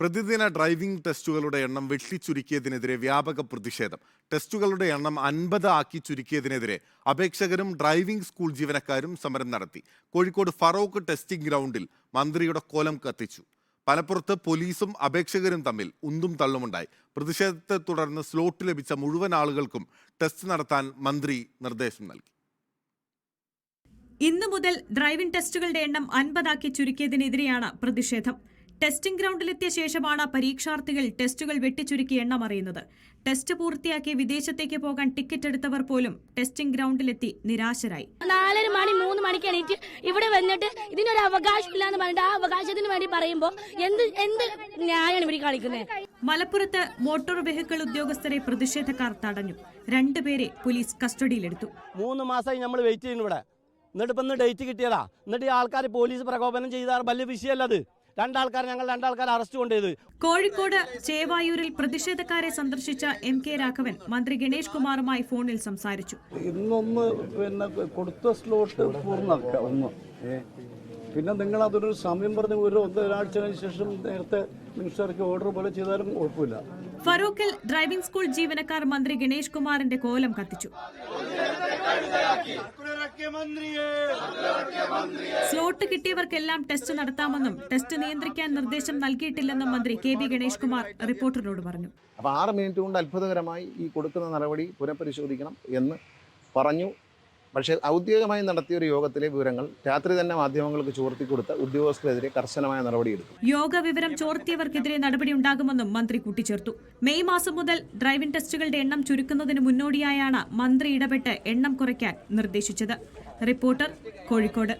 പ്രതിദിന ഡ്രൈവിംഗ് ടെസ്റ്റുകളുടെ എണ്ണം വെട്ടിച്ചുരുക്കിയതിനെതിരെ വ്യാപക പ്രതിഷേധം. ടെസ്റ്റുകളുടെ എണ്ണം അൻപത് ആക്കി ചുരുക്കിയതിനെതിരെ അപേക്ഷകരും ഡ്രൈവിംഗ് സ്കൂൾ ജീവനക്കാരും സമരം നടത്തി. കോഴിക്കോട് ഫറോക്ക് ടെസ്റ്റിംഗ് ഗ്രൗണ്ടിൽ മന്ത്രിയുടെ കോലം കത്തിച്ചു. പലപ്പുറത്ത് പോലീസും അപേക്ഷകരും തമ്മിൽ ഉന്തും തള്ളുമുണ്ടായി. പ്രതിഷേധത്തെ തുടർന്ന് സ്ലോട്ട് ലഭിച്ച മുഴുവൻ ആളുകൾക്കും ടെസ്റ്റ് നടത്താൻ മന്ത്രി നിർദ്ദേശം നൽകി. ഇന്നു മുതൽ ഡ്രൈവിംഗ് ടെസ്റ്റുകളുടെ എണ്ണം അൻപതാക്കി ചുരുക്കിയതിനെതിരെയാണ് പ്രതിഷേധം. ടെസ്റ്റിംഗ് ഗ്രൗണ്ടിലെത്തിയ ശേഷമാണ് പരീക്ഷാർത്ഥികൾ ടെസ്റ്റുകൾ വെട്ടിച്ചുരുക്കി എണ്ണമറിയുന്നത് ടെസ്റ്റ് പൂർത്തിയാക്കി വിദേശത്തേക്ക് പോകാൻ ടിക്കറ്റ് എടുത്തവർ പോലും ടെസ്റ്റിംഗ് ഗ്രൗണ്ടിലെത്തി നിരാശരായി. നാലര മണി മൂന്ന് മണിക്ക് എണീറ്റ് ഇവിടെ വന്നിട്ട് ഇതിനൊരു അവകാശം ഇല്ലാന്ന് പറഞ്ഞിട്ട് ആ അവകാശത്തിന് വേണ്ടി പറയുമ്പോൾ എന്ത് എന്ത് ന്യായമാണ് ഇവിടെ കാണിക്കുന്നത് മലപ്പുറത്ത് മോട്ടോർ വെഹിക്കിൾ ഉദ്യോഗസ്ഥരെ പ്രതിഷേധക്കാർ തടഞ്ഞു. രണ്ടുപേരെ പോലീസ് കസ്റ്റഡിയിലെടുത്തു. മൂന്ന് മാസമായി നമ്മൾ വെയിറ്റ് ചെയ്യുന്നു ഇവിടെ. എന്നിട്ട് ഇപ്പം ഡേറ്റ് കിട്ടിയതാ. എന്നിട്ട് ഈ ആൾക്കാർ പോലീസ് പ്രകോപനം ചെയ്താൽ വലിയ വിഷയമല്ല അത്. രണ്ടാൾക്കാർ ഞങ്ങൾ രണ്ടാൾക്കാർ അറസ്റ്റ് കൊണ്ടുപോയത്. കോഴിക്കോട് ചേവായൂരിൽ പ്രതിഷേധക്കാരെ സന്ദർശിച്ച എം കെ രാഘവൻ മന്ത്രി ഗണേഷ് കുമാറുമായി ഫോണിൽ സംസാരിച്ചു. ഇന്നൊന്ന് പിന്നെ കൊടുത്ത സ്ലോട്ട് ഒന്ന്. പിന്നെ നിങ്ങൾ അതൊരു സമയം പറഞ്ഞ് ഒരു ഒരാഴ്ചയ്ക്ക് ശേഷം നേരത്തെ മിനിസ്റ്റർക്ക് ഓർഡർ പോലെ ചെയ്താലും കുഴപ്പമില്ല. ഫറൂഖിൽ ഡ്രൈവിംഗ് സ്കൂൾ ജീവനക്കാർ മന്ത്രി ഗണേഷ് കുമാറിന്റെ കോലം കത്തിച്ചു. സ്ലോട്ട് കിട്ടിയവർക്കെല്ലാം ടെസ്റ്റ് നടത്താമെന്നും ടെസ്റ്റ് നിയന്ത്രിക്കാൻ നിർദ്ദേശം നൽകിയിട്ടില്ലെന്നും മന്ത്രി കെ ബി ഗണേഷ് കുമാർ റിപ്പോർട്ടറിനോട് പറഞ്ഞു. അപ്പോൾ ആറ് മിനിറ്റ് കൊണ്ട് അത്ഭുതകരമായി ഈ കൊടുക്കുന്ന നടപടി പുനഃപരിശോധിക്കണം എന്ന് പറഞ്ഞു. പക്ഷേ ഔദ്യോഗികമായി നടത്തിയ ഒരു യോഗത്തിലെ വിവരങ്ങൾ രാത്രി തന്നെ മാധ്യമങ്ങൾക്ക് ചോർത്തി കൊടുത്ത ഉദ്യോഗസ്ഥരെതിരെ കർശനമായ നടപടിയെടുക്കും യോഗ വിവരം ചോർത്തിയവർക്കെതിരെ നടപടി ഉണ്ടാകുമെന്നും മന്ത്രി കൂട്ടിച്ചേർത്തു. മെയ് മാസം മുതൽ ഡ്രൈവിംഗ് ടെസ്റ്റുകളുടെ എണ്ണം ചുരുക്കുന്നതിന് മുന്നോടിയായാണ് മന്ത്രി ഇടപെട്ട് എണ്ണം കുറയ്ക്കാൻ നിർദ്ദേശിച്ചത്. റിപ്പോർട്ടർ കോഴിക്കോട്.